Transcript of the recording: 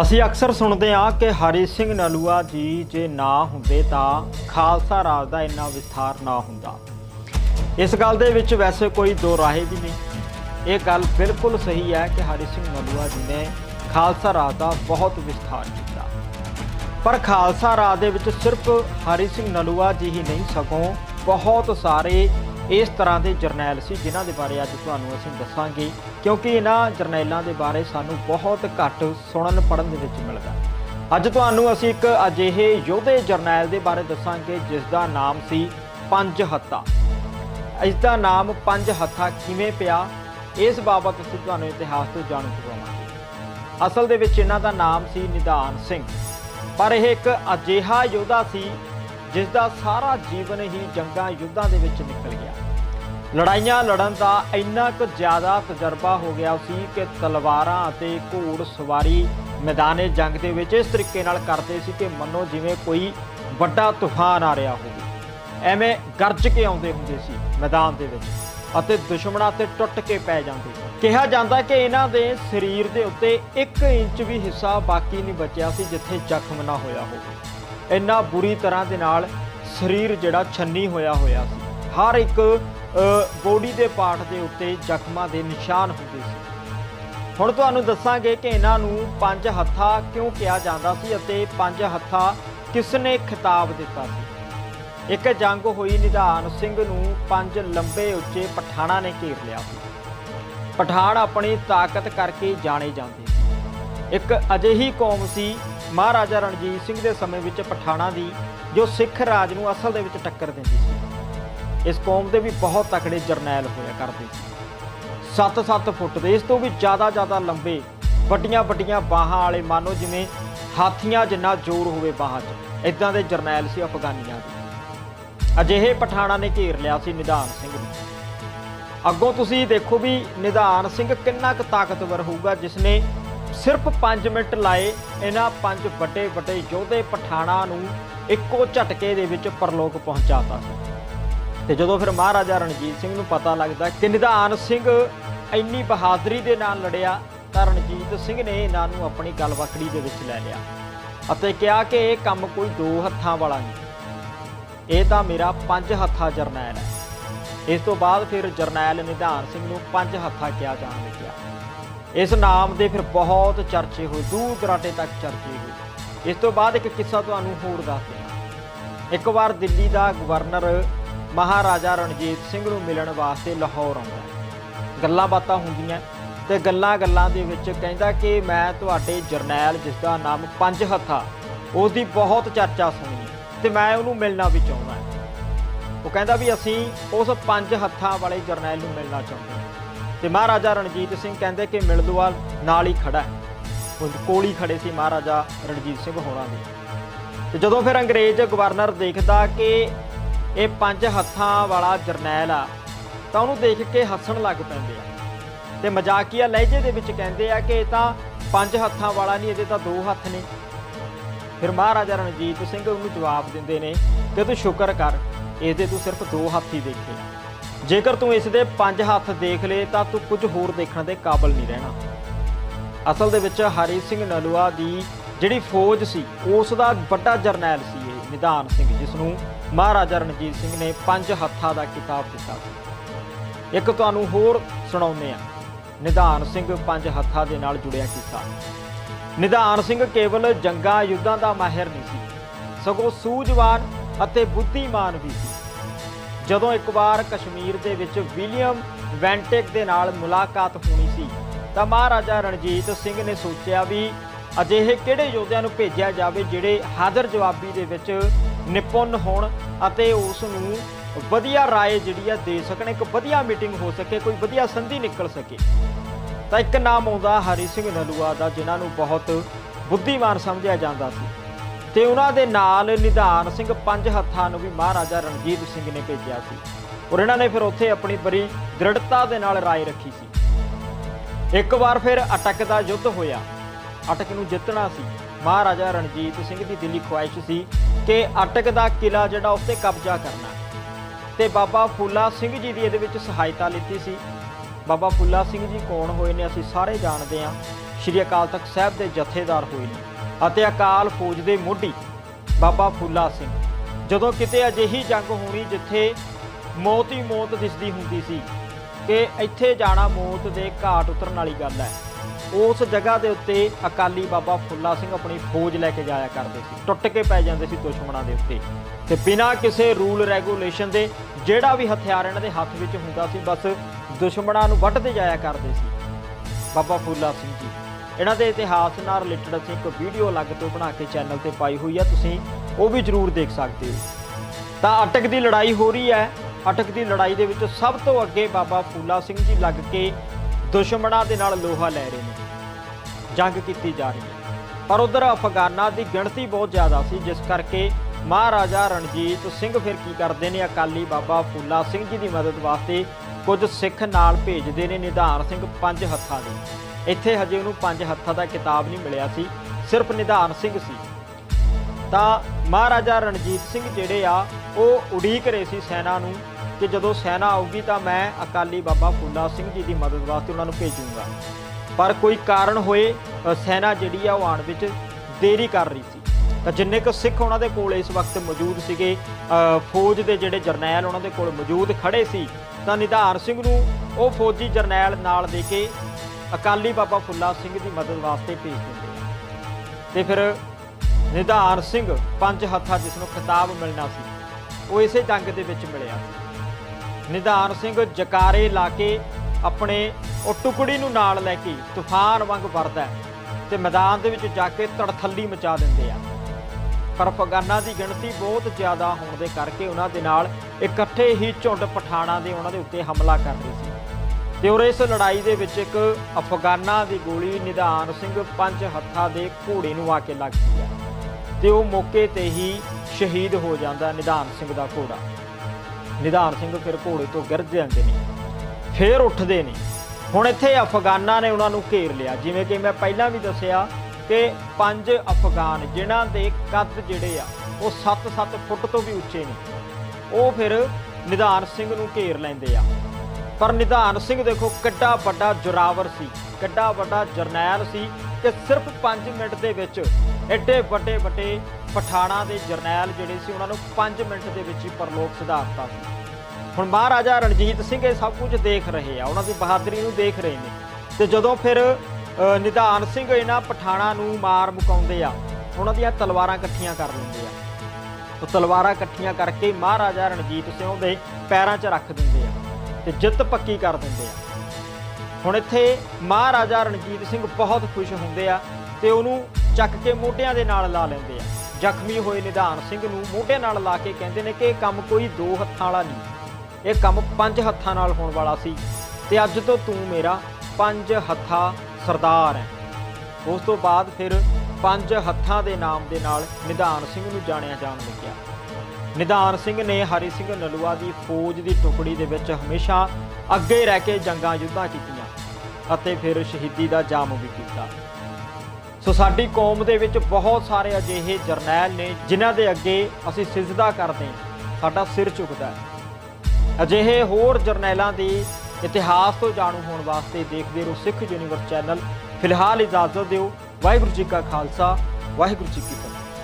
ਅਸੀਂ ਅਕਸਰ ਸੁਣਦੇ ਹਾਂ ਕਿ ਹਰੀ ਸਿੰਘ ਨਲੂਆ ਜੀ ਜੇ ਨਾ ਹੁੰਦੇ ਤਾਂ ਖਾਲਸਾ ਰਾਜ ਦਾ ਇੰਨਾ ਵਿਸਥਾਰ ਨਾ ਹੁੰਦਾ। ਇਸ ਗੱਲ ਦੇ ਵਿੱਚ ਵੈਸੇ ਕੋਈ ਦੋ ਰਾਹੇ ਵੀ ਨਹੀਂ ਇਹ ਗੱਲ ਬਿਲਕੁਲ ਸਹੀ ਹੈ ਕਿ ਹਰੀ ਸਿੰਘ ਨਲੂਆ ਜੀ ਨੇ ਖਾਲਸਾ ਰਾਜ ਦਾ ਬਹੁਤ ਵਿਸਥਾਰ ਕੀਤਾ। ਪਰ ਖਾਲਸਾ ਰਾਜ ਦੇ ਵਿੱਚ ਸਿਰਫ ਹਰੀ ਸਿੰਘ ਨਲੂਆ ਜੀ ਹੀ ਨਹੀਂ, ਸਗੋਂ ਬਹੁਤ ਸਾਰੇ ਇਸ ਤਰ੍ਹਾਂ ਦੇ ਜਰਨੈਲ ਸੀ ਜਿਨ੍ਹਾਂ ਦੇ ਬਾਰੇ ਅੱਜ ਤੁਹਾਨੂੰ ਅਸੀਂ ਦੱਸਾਂਗੇ, ਕਿਉਂਕਿ ਇਹਨਾਂ ਜਰਨੈਲਾਂ ਦੇ ਬਾਰੇ ਸਾਨੂੰ ਬਹੁਤ ਘੱਟ ਸੁਣਨ ਪੜਨ ਦੇ ਵਿੱਚ ਮਿਲਦਾ ਅੱਜ ਤੁਹਾਨੂੰ ਅਸੀਂ ਇੱਕ ਅਜਿਹੇ ਯੋਧੇ ਜਰਨੈਲ ਦੇ ਬਾਰੇ ਦੱਸਾਂਗੇ, ਜਿਸ ਦਾ ਨਾਮ ਸੀ ਪੰਜ ਹੱਤਾ ਇਸ ਦਾ ਨਾਮ ਪੰਜ ਹੱਥਾ ਕਿਵੇਂ ਪਿਆ, ਇਸ ਬਾਬਤ ਅਸੀਂ ਤੁਹਾਨੂੰ ਇਤਿਹਾਸ ਤੋਂ ਜਾਣੂ ਕਰਵਾਵਾਂਗੇ। ਅਸਲ ਦੇ ਵਿੱਚ ਇਹਨਾਂ ਦਾ ਨਾਮ ਸੀ ਨਿਧਾਨ ਸਿੰਘ। ਪਰ ਇਹ ਇੱਕ ਅਜਿਹਾ ਯੋਧਾ ਸੀ, ਜਿਸ ਦਾ ਸਾਰਾ ਜੀਵਨ ਹੀ ਜੰਗਾਂ ਯੁੱਧਾਂ ਦੇ ਵਿੱਚ ਨਿਕਲ ਗਿਆ। ਲੜਾਈਆਂ ਲੜਨ ਦਾ ਇੰਨਾ ਕੁ ਜ਼ਿਆਦਾ ਤਜਰਬਾ ਹੋ ਗਿਆ ਸੀ ਕਿ ਤਲਵਾਰਾਂ ਅਤੇ ਘੋੜ ਸਵਾਰੀ ਮੈਦਾਨੇ ਜੰਗ ਦੇ ਵਿੱਚ ਇਸ ਤਰੀਕੇ ਨਾਲ ਕਰਦੇ ਸੀ ਕਿ ਮੰਨੋ ਜਿਵੇਂ ਕੋਈ ਵੱਡਾ ਤੂਫਾਨ ਆ ਰਿਹਾ ਹੋਵੇ। ਐਵੇਂ ਗਰਜ ਕੇ ਆਉਂਦੇ ਹੁੰਦੇ ਸੀ ਮੈਦਾਨ ਦੇ ਵਿੱਚ ਅਤੇ ਦੁਸ਼ਮਣਾਂ ਤੇ ਟੁੱਟ ਕੇ ਪੈ ਜਾਂਦੇ ਸੀ। ਕਿਹਾ ਜਾਂਦਾ ਕਿ ਇਹਨਾਂ ਦੇ ਸਰੀਰ ਦੇ ਉੱਤੇ 1 ਇੰਚ ਵੀ ਹਿੱਸਾ ਬਾਕੀ ਨਹੀਂ ਬਚਿਆ ਸੀ ਜਿੱਥੇ ਜ਼ਖਮ ਨਾ ਹੋਇਆ ਹੋਵੇ। ਇੰਨਾ ਬੁਰੀ ਤਰ੍ਹਾਂ ਦੇ ਨਾਲ ਸਰੀਰ ਜਿਹੜਾ ਛੰਨੀ ਹੋਇਆ ਹੋਇਆ ਸੀ। ਹਰ ਇੱਕ ਬੋਡੀ ਦੇ ਪਾਰਟ ਦੇ ਉੱਤੇ ਜ਼ਖਮਾਂ ਦੇ ਨਿਸ਼ਾਨ ਹੁੰਦੇ ਸੀ। ਹੁਣ ਤੁਹਾਨੂੰ ਦੱਸਾਂਗੇ ਕਿ ਇਹਨਾਂ ਨੂੰ ਪੰਜ ਹੱਥਾ ਕਿਉਂ ਕਿਹਾ ਜਾਂਦਾ ਸੀ ਅਤੇ ਪੰਜ ਹੱਥਾ ਕਿਸ ਨੇ ਖਿਤਾਬ ਦਿੱਤਾ ਸੀ? ਇੱਕ ਜੰਗ ਹੋਈ, ਨਿਧਾਨ ਸਿੰਘ ਨੂੰ ਪੰਜ ਲੰਬੇ ਉੱਚੇ ਪਠਾਣਾ ਨੇ ਘੇਰ ਲਿਆ ਸੀ। ਪਠਾਣ ਆਪਣੀ ਤਾਕਤ ਕਰਕੇ ਜਾਣੇ ਜਾਂਦੇ ਸੀ। ਇੱਕ ਅਜਿਹੀ ਕੌਮ ਸੀ ਮਹਾਰਾਜਾ ਰਣਜੀਤ ਸਿੰਘ ਦੇ ਸਮੇਂ ਵਿੱਚ ਪਠਾਣਾ ਦੀ, ਜੋ ਸਿੱਖ ਰਾਜ ਨੂੰ ਅਸਲ ਦੇ ਵਿੱਚ ਟੱਕਰ ਦਿੰਦੀ ਸੀ। ਇਸ ਕੌਮ ਦੇ ਵੀ ਬਹੁਤ ਤਕੜੇ ਜਰਨੈਲ ਹੋਇਆ ਕਰਦੇ। ਸੀ 7-7 ਫੁੱਟ ਦੇ, ਇਸ ਤੋਂ ਵੀ ਜ਼ਿਆਦਾ ਜ਼ਿਆਦਾ ਲੰਬੇ, ਵੱਡੀਆਂ ਵੱਡੀਆਂ ਬਾਹਾਂ ਵਾਲੇ ਮਾਨੋ ਜਿਵੇਂ ਹਾਥੀਆਂ ਜਿੰਨਾ ਜ਼ੋਰ ਹੋਵੇ ਬਾਹਾਂ 'ਚ ਇਦਾਂ ਦੇ ਜਰਨੈਲ ਸੀ ਅਫਗਾਨੀਆਂ ਦੇ। ਅਜਿਹੇ ਪਠਾਣਾ ਨੇ ਘੇਰ ਲਿਆ ਸੀ ਨਿਧਾਨ ਸਿੰਘ ਨੂੰ। ਅੱਗੋਂ ਤੁਸੀਂ ਦੇਖੋ ਵੀ ਨਿਧਾਨ ਸਿੰਘ ਕਿੰਨਾ ਕੁ ਤਾਕਤਵਰ ਹੋਊਗਾ ਜਿਸ ਨੇ ਸਿਰਫ 5 ਮਿੰਟ ਲਾਏ ਇਹਨਾਂ ਪੰਜ ਵੱਡੇ ਵੱਡੇ ਯੋਧੇ ਪਠਾਣਾ ਨੂੰ ਇੱਕੋ ਝਟਕੇ ਦੇ ਵਿੱਚ ਪਰਲੋਕ ਪਹੁੰਚਾਤਾ ਸੀ ਤੇ ਜਦੋਂ ਫਿਰ ਮਹਾਰਾਜਾ ਰਣਜੀਤ ਸਿੰਘ ਨੂੰ ਪਤਾ ਲੱਗਦਾ ਕਿ ਨਿਧਾਨ ਸਿੰਘ ਇੰਨੀ ਬਹਾਦਰੀ ਦੇ ਨਾਲ ਲੜਿਆ, ਤਾਂ ਰਣਜੀਤ ਸਿੰਘ ਨੇ ਇਹਨਾਂ ਨੂੰ ਆਪਣੀ ਗਲਵਕੜੀ ਦੇ ਵਿੱਚ ਲੈ ਲਿਆ ਅਤੇ ਕਿਹਾ ਕਿ ਇਹ ਕੰਮ ਕੋਈ ਦੋ ਹੱਥਾਂ ਵਾਲਾ ਨਹੀਂ। ਇਹ ਤਾਂ ਮੇਰਾ ਪੰਜ ਹੱਥਾਂ ਜਰਨੈਲ ਹੈ। ਇਸ ਤੋਂ ਬਾਅਦ ਫਿਰ ਜਰਨੈਲ ਨਿਧਾਨ ਸਿੰਘ ਨੂੰ ਪੰਜ ਹੱਥਾਂ ਕਿਹਾ ਜਾਣ ਲੱਗਿਆ। ਇਸ ਨਾਮ ਦੇ ਫਿਰ ਬਹੁਤ ਚਰਚੇ ਹੋਏ, ਦੂਰ ਦਰਾਟੇ ਤੱਕ ਚਰਚੇ ਹੋਏ। ਇਸ ਤੋਂ ਬਾਅਦ ਇੱਕ ਕਿੱਸਾ ਤੁਹਾਨੂੰ ਹੋਰ ਦੱਸਦੇ ਹਾਂ ਇੱਕ ਵਾਰ ਦਿੱਲੀ ਦਾ ਗਵਰਨਰ ਮਹਾਰਾਜਾ ਰਣਜੀਤ ਸਿੰਘ ਨੂੰ ਮਿਲਣ ਵਾਸਤੇ ਲਾਹੌਰ ਆਉਂਦਾ ਗੱਲਾਂ ਬਾਤਾਂ ਹੁੰਦੀਆਂ ਤੇ ਗੱਲਾਂ ਗੱਲਾਂ ਦੇ ਵਿੱਚ ਕਹਿੰਦਾ ਕਿ ਮੈਂ ਤੁਹਾਡੇ ਜਰਨੈਲ, ਜਿਸ ਦਾ ਨਾਮ ਪੰਜ ਹੱਥਾ ਉਸ ਦੀ ਬਹੁਤ ਚਰਚਾ ਸੁਣੀ ਹੈ ਤੇ ਮੈਂ ਉਹਨੂੰ ਮਿਲਣਾ ਵੀ ਚਾਹੁੰਦਾ ਉਹ ਕਹਿੰਦਾ ਵੀ ਅਸੀਂ ਉਸ ਪੰਜ ਹੱਥਾਂ ਵਾਲੇ ਜਰਨੈਲ ਨੂੰ ਮਿਲਣਾ ਚਾਹੁੰਦੇ ਹਾਂ। ਤੇ ਮਹਾਰਾਜਾ ਰਣਜੀਤ ਸਿੰਘ ਕਹਿੰਦੇ ਕਿ ਮਿਲਦੂਆ ਨਾਲ ਹੀ ਖੜਾ ਹੈ। ਉਹ ਕੋਲ ਹੀ ਖੜੇ ਸੀ ਮਹਾਰਾਜਾ ਰਣਜੀਤ ਸਿੰਘ ਹੋਰਾਂ ਦੇ। ਤੇ ਜਦੋਂ ਫਿਰ ਅੰਗਰੇਜ਼ ਗਵਰਨਰ ਦੇਖਦਾ ਕਿ ਇਹ ਪੰਜ ਹੱਥਾਂ ਵਾਲਾ ਜਰਨੈਲ ਆ। ਤਾਂ ਉਹਨੂੰ ਦੇਖ ਕੇ ਹੱਸਣ ਲੱਗ ਪੈਂਦੇ ਆ। ਤੇ ਮਜ਼ਾਕੀਆ ਲਹਿਜੇ ਦੇ ਵਿੱਚ ਕਹਿੰਦੇ ਆ ਕਿ ਇਹ ਤਾਂ ਪੰਜ ਹੱਥਾਂ ਵਾਲਾ ਨਹੀਂ, ਇਹਦੇ ਤਾਂ ਦੋ ਹੱਥ ਨੇ। ਫਿਰ ਮਹਾਰਾਜਾ ਰਣਜੀਤ ਸਿੰਘ ਉਹਨੂੰ ਜਵਾਬ ਦਿੰਦੇ ਨੇ ਕਿ ਤੂੰ ਸ਼ੁਕਰ ਕਰ, ਇਹਦੇ ਤੂੰ ਸਿਰਫ ਦੋ ਹੱਥ ਹੀ ਦੇਖੇ। ਜੇਕਰ ਤੂੰ ਇਸ ਦੇ ਪੰਜ ਹੱਥ ਦੇਖ ਲਏ ਤਾਂ ਤੂੰ ਕੁਝ ਹੋਰ ਦੇਖਣ ਦੇ ਕਾਬਿਲ ਨਹੀਂ ਰਹਿਣਾ। ਅਸਲ ਦੇ ਵਿੱਚ ਹਰੀ ਸਿੰਘ ਨਲੂਆ ਦੀ ਜਿਹੜੀ ਫੌਜ ਸੀ, ਉਸ ਦਾ ਵੱਡਾ ਜਰਨੈਲ ਸੀ ਇਹ, ਨਿਧਾਨ ਸਿੰਘ ਜਿਸ ਨੂੰ ਮਹਾਰਾਜਾ ਰਣਜੀਤ ਸਿੰਘ ਨੇ ਪੰਜ ਹੱਥਾਂ ਦਾ ਕਿਤਾਬ ਦਿੱਤਾ ਸੀ। ਇੱਕ ਤੁਹਾਨੂੰ ਹੋਰ ਸੁਣਾਉਂਦੇ ਆ ਨਿਧਾਨ ਸਿੰਘ ਪੰਜ ਹੱਥਾਂ ਦੇ ਨਾਲ ਜੁੜਿਆ ਕੀਤਾ ਨਿਧਾਨ ਸਿੰਘ ਕੇਵਲ ਜੰਗਾਂ ਯੁੱਧਾਂ ਦਾ ਮਾਹਿਰ ਨਹੀਂ ਸੀ। ਸਗੋਂ ਸੂਝਵਾਨ ਅਤੇ ਬੁੱਧੀਮਾਨ ਵੀ ਸੀ। ਜਦੋਂ ਇੱਕ ਵਾਰ ਕਸ਼ਮੀਰ ਦੇ ਵਿੱਚ ਵਿਲੀਅਮ ਵੈਂਟਿਕ ਦੇ ਨਾਲ ਮੁਲਾਕਾਤ ਹੋਣੀ ਸੀ, ਤਾਂ ਮਹਾਰਾਜਾ ਰਣਜੀਤ ਸਿੰਘ ਨੇ ਸੋਚਿਆ ਵੀ ਅਜਿਹੇ ਕਿਹੜੇ ਯੋਧਿਆਂ ਨੂੰ ਭੇਜਿਆ ਜਾਵੇ ਜਿਹੜੇ ਹਾਜ਼ਰ ਜਵਾਬੀ ਦੇ ਵਿੱਚ ਨਿਪੁੰਨ ਹੋਣ ਅਤੇ ਉਸ ਨੂੰ ਵਧੀਆ ਰਾਏ ਜਿਹੜੀ ਆ ਦੇ ਸਕਣ, ਇੱਕ ਵਧੀਆ ਮੀਟਿੰਗ ਹੋ ਸਕੇ, ਕੋਈ ਵਧੀਆ ਸੰਧੀ ਨਿਕਲ ਸਕੇ। ਤਾਂ ਇੱਕ ਨਾਮ ਆਉਂਦਾ ਹਰੀ ਸਿੰਘ ਨਲੂਆ ਦਾ, ਜਿਨ੍ਹਾਂ ਨੂੰ ਬਹੁਤ ਬੁੱਧੀਮਾਨ ਸਮਝਿਆ ਜਾਂਦਾ ਸੀ। ਤੇ ਉਹਨਾਂ ਦੇ ਨਾਲ ਨਿਧਾਨ ਸਿੰਘ ਪੰਜ ਹੱਥਾਂ ਨੂੰ ਵੀ ਮਹਾਰਾਜਾ ਰਣਜੀਤ ਸਿੰਘ ਨੇ ਭੇਜਿਆ ਸੀ। ਔਰ ਇਹਨਾਂ ਨੇ ਫਿਰ ਉੱਥੇ ਆਪਣੀ ਬੜੀ ਦ੍ਰਿੜਤਾ ਦੇ ਨਾਲ ਰਾਏ ਰੱਖੀ ਸੀ। ਇੱਕ ਵਾਰ ਫਿਰ ਅਟਕ ਦਾ ਯੁੱਧ ਹੋਇਆ। ਅਟਕ ਨੂੰ ਜਿੱਤਣਾ ਸੀ। ਮਹਾਰਾਜਾ ਰਣਜੀਤ ਸਿੰਘ ਦੀ ਦਿੱਲੀ ਖੁਆਇਸ਼ ਸੀ ਕਿ ਅਟਕ ਦਾ ਕਿਲਾ ਜਿਹੜਾ ਉੱਤੇ ਕਬਜ਼ਾ ਕਰਨਾ। ਤੇ ਬਾਬਾ ਫੂਲਾ ਸਿੰਘ ਜੀ ਦੀ ਇਹਦੇ ਵਿੱਚ ਸਹਾਇਤਾ ਲਿੱਤੀ ਸੀ। ਬਾਬਾ ਫੁੱਲਾ ਸਿੰਘ ਜੀ ਕੌਣ ਹੋਏ ਨੇ ਅਸੀਂ ਸਾਰੇ ਜਾਣਦੇ ਹਾਂ। ਸ਼੍ਰੀ ਅਕਾਲ ਤਖਤ ਸਾਹਿਬ ਦੇ ਜਥੇਦਾਰ ਹੋਏ ਨੇ ਅਤੇ ਅਕਾਲ ਫੌਜ ਦੇ ਮੋਢੀ ਬਾਬਾ ਫੂਲਾ ਸਿੰਘ। ਜਦੋਂ ਕਿਤੇ ਅਜਿਹੀ ਜੰਗ ਹੋਣੀ ਜਿੱਥੇ ਮੌਤ ਹੀ ਮੌਤ ਦਿਸਦੀ ਹੁੰਦੀ ਸੀ, ਕਿ ਇੱਥੇ ਜਾਣਾ ਮੌਤ ਦੇ ਘਾਟ ਉਤਰਨ ਵਾਲੀ ਗੱਲ ਹੈ ਉਸ ਜਗ੍ਹਾ ਦੇ ਉੱਤੇ ਅਕਾਲੀ ਬਾਬਾ ਫੁੱਲਾ ਸਿੰਘ ਆਪਣੀ ਫੌਜ ਲੈ ਕੇ ਜਾਇਆ ਕਰਦੇ ਸੀ। ਟੁੱਟ ਕੇ ਪੈ ਜਾਂਦੇ ਸੀ ਦੁਸ਼ਮਣਾਂ ਦੇ ਉੱਤੇ। ਤੇ ਬਿਨਾਂ ਕਿਸੇ ਰੂਲ ਰੈਗੂਲੇਸ਼ਨ ਦੇ ਜਿਹੜਾ ਵੀ ਹਥਿਆਰ ਇਹਨਾਂ ਦੇ ਹੱਥ ਵਿੱਚ ਹੁੰਦਾ ਸੀ, ਬਸ ਦੁਸ਼ਮਣਾਂ ਨੂੰ ਵੱਢਦੇ ਜਾਇਆ ਕਰਦੇ ਸੀ ਬਾਬਾ ਫੂਲਾ ਸਿੰਘ ਜੀ। ਇਹਨਾਂ ਦੇ ਇਤਿਹਾਸ ਨਾਲ ਰਿਲੇਟਡ ਅਸੀਂ ਇੱਕ ਵੀਡੀਓ ਅਲੱਗ ਤੋਂ ਬਣਾ ਕੇ ਚੈਨਲ ਤੇ ਪਾਈ ਹੋਈ ਹੈ ਤੁਸੀਂ ਉਹ ਵੀ ਜਰੂਰ ਦੇਖ ਸਕਦੇ ਹੋ। ਤਾਂ ਅਟਕ ਦੀ ਲੜਾਈ ਹੋ ਰਹੀ ਹੈ। ਅਟਕ ਦੀ ਲੜਾਈ ਦੇ ਵਿੱਚ ਸਭ ਤੋਂ ਅੱਗੇ ਬਾਬਾ ਫੂਲਾ ਸਿੰਘ ਜੀ ਲੱਗ ਕੇ ਦੁਸ਼ਮਣਾਂ ਦੇ ਨਾਲ ਲੋਹਾ ਲੈ ਰਹੇ ਨੇ। ਜੰਗ ਕੀਤੀ ਜਾ ਰਹੀ ਹੈ। ਪਰ ਉਧਰ ਅਫਗਾਨਾਂ ਦੀ ਗਿਣਤੀ ਬਹੁਤ ਜ਼ਿਆਦਾ ਸੀ, ਜਿਸ ਕਰਕੇ ਮਹਾਰਾਜਾ ਰਣਜੀਤ ਸਿੰਘ ਫਿਰ ਕੀ ਕਰਦੇ ਨੇ? ਅਕਾਲੀ ਬਾਬਾ ਫੂਲਾ ਸਿੰਘ ਜੀ ਦੀ ਮਦਦ ਵਾਸਤੇ ਕੁਝ ਸਿੱਖ ਨਾਲ ਭੇਜਦੇ ਨੇ, ਨਿਧਾਨ ਸਿੰਘ ਪੰਜ ਹੱਥਾਂ ਦੇ। ਇੱਥੇ ਹਜੇ ਉਹਨੂੰ ਪੰਜ ਹੱਥਾਂ ਦਾ ਕਿਤਾਬ ਨਹੀਂ ਮਿਲਿਆ ਸੀ, ਸਿਰਫ ਨਿਧਾਨ ਸਿੰਘ ਸੀ। ਤਾਂ ਮਹਾਰਾਜਾ ਰਣਜੀਤ ਸਿੰਘ ਜਿਹੜੇ ਆ, ਉਹ ਉਡੀਕ ਰਹੇ ਸੀ ਸੈਨਾ ਨੂੰ ਕਿ ਜਦੋਂ ਸੈਨਾ ਆਊਗੀ ਤਾਂ ਮੈਂ ਅਕਾਲੀ ਬਾਬਾ ਫੂਲਾ ਸਿੰਘ ਜੀ ਦੀ ਮਦਦ ਵਾਸਤੇ ਉਹਨਾਂ ਨੂੰ ਭੇਜੂੰਗਾ। ਪਰ ਕੋਈ ਕਾਰਨ ਹੋਏ ਸੈਨਾ ਜਿਹੜੀ ਆ ਉਹ ਆਉਣ ਵਿੱਚ ਦੇਰੀ ਕਰ ਰਹੀ ਸੀ। ਤਾਂ ਜਿੰਨੇ ਕੁ ਸਿੱਖ ਉਹਨਾਂ ਦੇ ਕੋਲ ਇਸ ਵਕਤ ਮੌਜੂਦ ਸੀਗੇ ਫੌਜ ਦੇ ਜਿਹੜੇ ਜਰਨੈਲ ਉਹਨਾਂ ਦੇ ਕੋਲ ਮੌਜੂਦ ਖੜੇ ਸੀ, ਤਾਂ ਨਿਧਾਨ ਸਿੰਘ ਨੂੰ ਉਹ ਫੌਜੀ ਜਰਨੈਲ ਨਾਲ ਦੇ ਕੇ ਅਕਾਲੀ ਬਾਬਾ ਫੁੱਲਾ ਸਿੰਘ ਦੀ ਮਦਦ ਵਾਸਤੇ ਭੇਜ ਦਿੰਦੇ ਆ। ਤੇ ਫਿਰ ਨਿਧਾਨ ਸਿੰਘ ਪੰਜ ਹੱਥਾਂ ਜਿਸ ਨੂੰ ਖਿਤਾਬ ਮਿਲਣਾ ਸੀ, ਉਹ ਇਸੇ ਜੰਗ ਦੇ ਵਿੱਚ ਮਿਲਿਆ। ਸੀ ਨਿਧਾਨ ਸਿੰਘ ਜਕਾਰੇ ਲਾ ਕੇ ਆਪਣੇ ਉਹ ਟੁਕੜੀ ਨੂੰ ਨਾਲ ਲੈ ਕੇ ਤੂਫਾਨ ਵਾਂਗ ਵਰਦਾ ਹੈ ਤੇ ਮੈਦਾਨ ਦੇ ਵਿੱਚ ਜਾ ਕੇ ਤੜਥੱਲੀ ਮਚਾ ਦਿੰਦੇ ਆ। ਪਰ ਅਫਗਾਨਾਂ ਦੀ ਗਿਣਤੀ ਬਹੁਤ ਜ਼ਿਆਦਾ ਹੋਣ ਦੇ ਕਰਕੇ ਉਹਨਾਂ ਦੇ ਨਾਲ ਇਕੱਠੇ ਹੀ ਝੁੰਡ ਪਠਾਣਾ ਦੇ ਉਹਨਾਂ ਦੇ ਉੱਤੇ ਹਮਲਾ ਕਰਦੇ ਸੀ। ਤੇ ਔਰ ਇਸ ਲੜਾਈ ਦੇ ਵਿੱਚ ਇੱਕ ਅਫਗਾਨਾਂ ਦੀ ਗੋਲੀ ਨਿਧਾਨ ਸਿੰਘ ਪੰਜ ਹੱਥਾਂ ਦੇ ਘੋੜੇ ਨੂੰ ਆ ਕੇ ਲੱਗਦੀ ਹੈ ਤੇ ਉਹ ਮੌਕੇ ਤੇ ਹੀ ਸ਼ਹੀਦ ਹੋ ਜਾਂਦਾ ਨਿਧਾਨ ਸਿੰਘ ਦਾ ਘੋੜਾ। ਨਿਧਾਨ ਸਿੰਘ ਫਿਰ ਘੋੜੇ ਤੋਂ ਗਿਰ ਜਾਂਦੇ ਨੇ। ਫੇਰ ਉੱਠਦੇ ਨੇ। ਹੁਣ ਇੱਥੇ ਅਫਗਾਨਾਂ ਨੇ ਉਹਨਾਂ ਨੂੰ ਘੇਰ ਲਿਆ। ਜਿਵੇਂ ਕਿ ਮੈਂ ਪਹਿਲਾਂ ਵੀ ਦੱਸਿਆ ਕਿ ਪੰਜ ਅਫਗਾਨ, ਜਿਨ੍ਹਾਂ ਦੇ ਕੱਦ ਜਿਹੜੇ ਆ, ਉਹ 7-7 ਫੁੱਟ ਤੋਂ ਵੀ ਉੱਚੇ ਨੇ। ਉਹ ਫਿਰ ਨਿਧਾਨ ਸਿੰਘ ਨੂੰ ਘੇਰ ਲੈਂਦੇ ਆ। ਪਰ ਨਿਧਾਨ ਸਿੰਘ ਦੇਖੋ ਕਿੱਡਾ ਵੱਡਾ ਜੁਰਾਵਰ ਸੀ, ਕਿੱਡਾ ਵੱਡਾ ਜਰਨੈਲ ਸੀ ਕਿ ਸਿਰਫ 5 ਮਿੰਟ ਦੇ ਵਿੱਚ ਐਡੇ ਵੱਡੇ ਵੱਡੇ ਪਠਾਣਾ ਦੇ ਜਰਨੈਲ ਜਿਹੜੇ ਸੀ, ਉਹਨਾਂ ਨੂੰ 5 ਮਿੰਟ ਦੇ ਵਿੱਚ ਹੀ ਪਰਲੋਕ ਸੁਧਾਰਤਾ ਸੀ। ਹੁਣ ਮਹਾਰਾਜਾ ਰਣਜੀਤ ਸਿੰਘ ਇਹ ਸਭ ਕੁਝ ਦੇਖ ਰਹੇ ਆ, ਉਹਨਾਂ ਦੀ ਬਹਾਦਰੀ ਨੂੰ ਦੇਖ ਰਹੇ ਨੇ। ਤੇ ਜਦੋਂ ਫਿਰ ਨਿਧਾਨ ਸਿੰਘ ਇਹਨਾਂ ਪਠਾਣਾ ਨੂੰ ਮਾਰ ਮੁਕਾਉਂਦੇ ਆ, ਉਹਨਾਂ ਦੀਆਂ ਤਲਵਾਰਾਂ ਇਕੱਠੀਆਂ ਕਰ ਲੈਂਦੇ ਆ। ਉਹ ਤਲਵਾਰਾਂ ਇਕੱਠੀਆਂ ਕਰਕੇ ਮਹਾਰਾਜਾ ਰਣਜੀਤ ਸਿੰਘ ਦੇ ਪੈਰਾਂ 'ਚ ਰੱਖ ਦਿੰਦੇ ਆ ਤੇ ਜਿੱਤ ਪੱਕੀ ਕਰ ਦਿੰਦੇ ਆ। ਹੁਣ ਇੱਥੇ ਮਹਾਰਾਜਾ ਰਣਜੀਤ ਸਿੰਘ ਬਹੁਤ ਖੁਸ਼ ਹੁੰਦੇ ਆ ਤੇ ਉਹਨੂੰ ਚੱਕ ਕੇ ਮੋਢਿਆਂ ਦੇ ਨਾਲ ਲਾ ਲੈਂਦੇ ਆ। ਜ਼ਖਮੀ ਹੋਏ ਨਿਧਾਨ ਸਿੰਘ ਨੂੰ ਮੋਢੇ ਨਾਲ ਲਾ ਕੇ ਕਹਿੰਦੇ ਨੇ ਕਿ ਇਹ ਕੰਮ ਕੋਈ ਦੋ ਹੱਥਾਂ ਵਾਲਾ ਨਹੀਂ। ਇਹ ਕੰਮ ਪੰਜ ਹੱਥਾਂ ਨਾਲ ਹੋਣ ਵਾਲਾ ਸੀ ਤੇ ਅੱਜ ਤੋਂ ਤੂੰ ਮੇਰਾ ਪੰਜ ਹੱਥਾ ਸਰਦਾਰ ਹੈ। ਉਸ ਤੋਂ ਬਾਅਦ ਫਿਰ ਪੰਜ ਹੱਥਾਂ ਦੇ ਨਾਮ ਦੇ ਨਾਲ ਨਿਧਾਨ ਸਿੰਘ ਨੂੰ ਜਾਣਿਆ ਜਾਣ ਲੱਗਿਆ। ਨਿਧਾਨ ਸਿੰਘ ਨੇ ਹਰੀ ਸਿੰਘ ਨਲੂਆ ਦੀ ਫੌਜ ਦੀ ਟੁਕੜੀ ਦੇ ਵਿੱਚ ਹਮੇਸ਼ਾ ਅੱਗੇ ਰਹਿ ਕੇ ਜੰਗਾਂ ਯੁੱਧਾਂ ਕੀਤੀਆਂ ਅਤੇ ਫਿਰ ਸ਼ਹੀਦੀ ਦਾ ਜਾਮ ਵੀ ਕੀਤਾ। ਸੋ ਸਾਡੀ ਕੌਮ ਦੇ ਵਿੱਚ ਬਹੁਤ ਸਾਰੇ ਅਜਿਹੇ ਜਰਨੈਲ ਨੇ ਜਿਨ੍ਹਾਂ ਦੇ ਅੱਗੇ ਅਸੀਂ ਸਿਜਦਾ ਕਰਦੇ ਹਾਂ। ਸਾਡਾ ਸਿਰ ਝੁਕਦਾ ਹੈ। ਅਜਿਹੇ ਹੋਰ ਜਰਨੈਲਾਂ ਦੇ ਇਤਿਹਾਸ ਤੋਂ ਜਾਣੂ ਹੋਣ ਵਾਸਤੇ ਦੇਖਦੇ ਰਹੋ ਸਿੱਖ ਯੂਨੀਵਰਸ ਚੈਨਲ। ਫਿਲਹਾਲ ਇਜਾਜ਼ਤ ਦਿਓ। ਵਾਹਿਗੁਰੂ ਜੀ ਕਾ ਖਾਲਸਾ, ਵਾਹਿਗੁਰੂ ਜੀ ਕੀ ਫਤਿਹ।